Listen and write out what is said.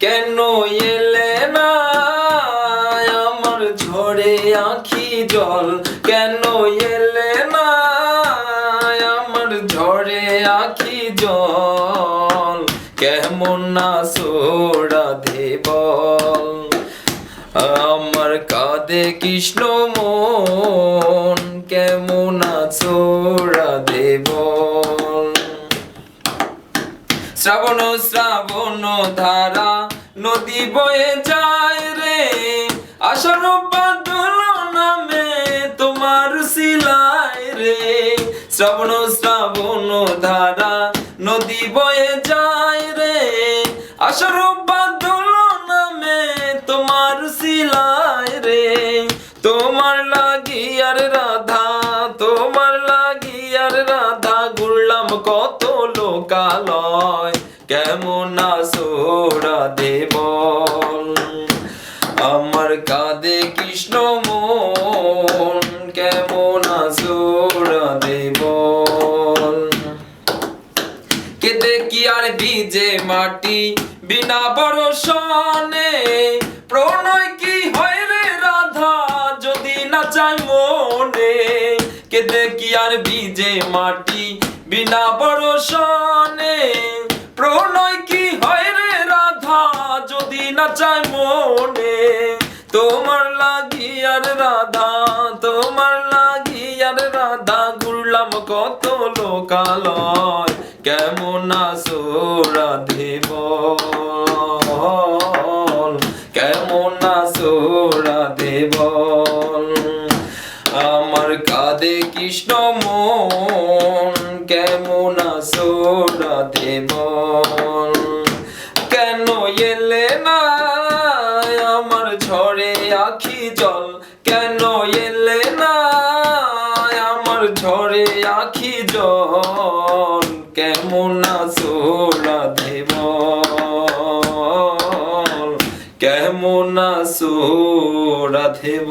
কেন এলে না আমার ঝরে আখি জল? কেন এলে না আমার ঝরে আখি জল? কেমন না সোড়া দেবল আমার কাঁদে কৃষ্ণ মন, কেমন না আছো দেব শ্রাবণ শ্রাবণ ধারা নদী বয়ে যায় রে। বাদল নামে তোমার সিলাই রে। শ্রাবণ শ্রাবণ ধারা নদী বয়ে যায় রে। বাদল নামে তোমার সিলাই রে। তোমার লাগি আর রাধা, তোমার লাগি আর রাধা ঘুরলাম কত লোকালয়, কেমন আসোরা দেব আমার কাঁদে কৃষ্ণ মন, কেমন আসোরা দেব কেদে কি আর ভিজে মাটি বিনা বরসনে প্রণয় কি হয় রে রাধা যদি না চাই মনে? কেদে কি আর ভিজে মাটি বিনা বরসনে প্রণয় কি হয় রে রাধা? যদি না চাই মনে, তোমার লাগি আর রাধা, তোমার লাগি আর রাধা। ঘুরলাম কত লোকালয়, কেমন আসো রাধে কেমন আমার কাঁদে কৃষ্ণ মন, কেমন আসো রাধেব কেন এলে না আমার ঝরে আখি জল? কেন এলে না আমার ঝরে আখি জল? কেমন আছো রাধেব কেমন আছো রাধেব